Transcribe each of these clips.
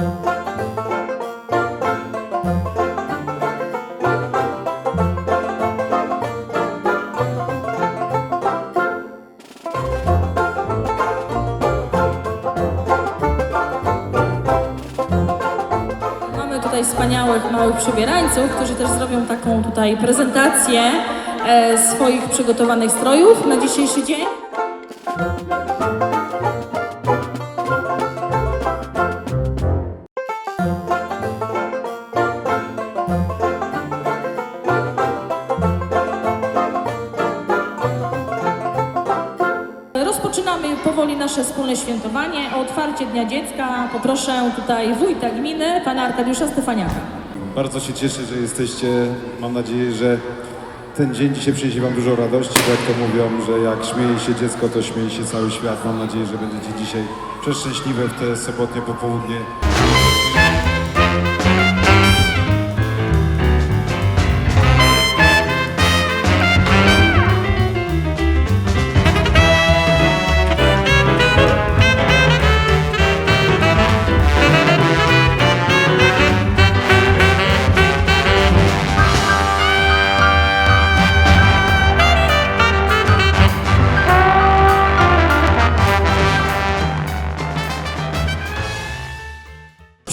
Mamy tutaj wspaniałych małych przebierańców, którzy też zrobią taką tutaj prezentację e, swoich przygotowanych strojów na dzisiejszy dzień. Rozpoczynamy powoli nasze wspólne świętowanie. O otwarcie Dnia Dziecka poproszę tutaj wójta gminy, pana Arkadiusza Stefaniaka. Bardzo się cieszę, że jesteście. Mam nadzieję, że ten dzień dzisiaj przyniesie Wam dużo radości, bo jak to mówią, że jak śmieje się dziecko, to śmieje się cały świat. Mam nadzieję, że będziecie dzisiaj przeszczęśliwe w te sobotnie popołudnie.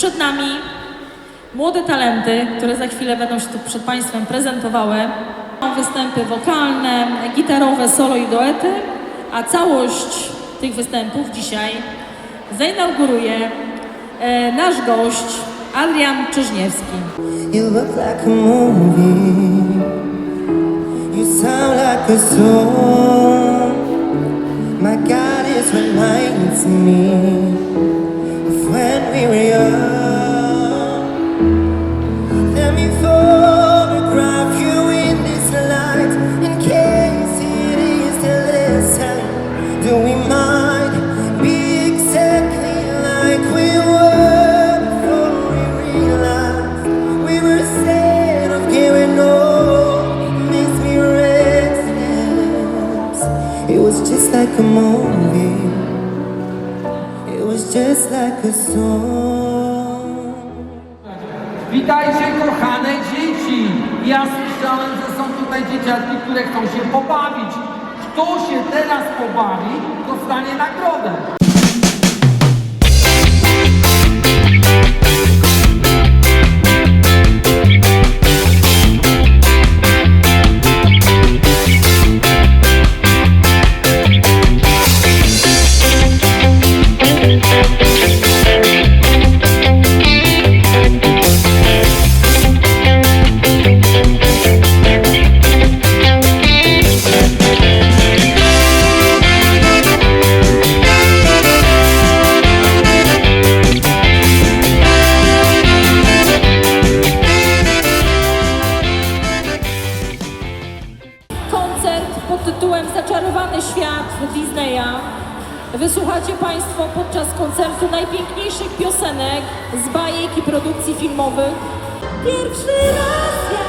Przed nami młode talenty, które za chwilę będą się tu przed Państwem prezentowały. Występy wokalne, gitarowe, solo i duety, a całość tych występów dzisiaj zainauguruje e, nasz gość Adrian Czyżniewski. You look like a movie. You sound like a song. My God, it reminds me when we were young. Just like a song. Witajcie kochane dzieci! Ja słyszałem, że są tutaj dzieciaki, które chcą się pobawić. Kto się teraz pobawi, dostanie nagrodę. Tytułem Zaczarowany świat Disneya. Wysłuchacie Państwo podczas koncertu najpiękniejszych piosenek z bajek i produkcji filmowych. Pierwszy raz jak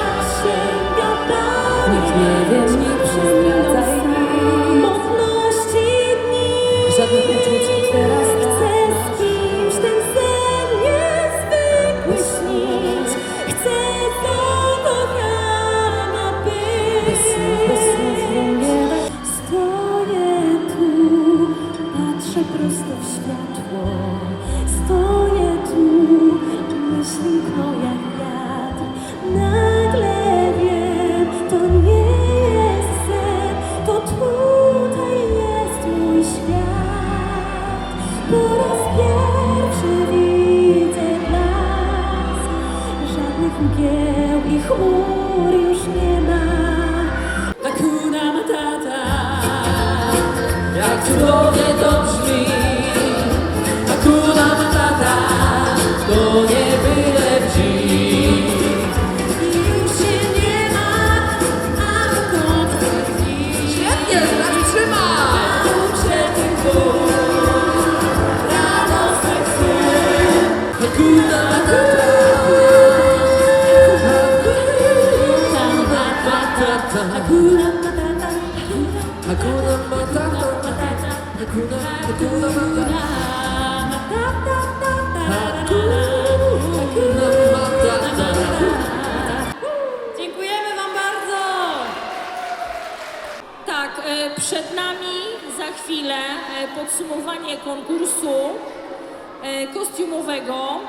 Stoję tu, myśli mkną jak wiatr. Nagle wiem, to nie jest sen, to tutaj jest mój świat. Po raz pierwszy widzę blask, żadnych mgieł i chmur już nie ma. Hakuna Matata, jak cudownie to to nie byle dzik. Już się nie ma, a to dni. Świetnie, radosnych słów. Hakuna Matata. Hakuna Matata, Hakuna Matata, Hakuna Hakuna Matata, Hakuna Matata, przed nami za chwilę e, podsumowanie konkursu e, kostiumowego.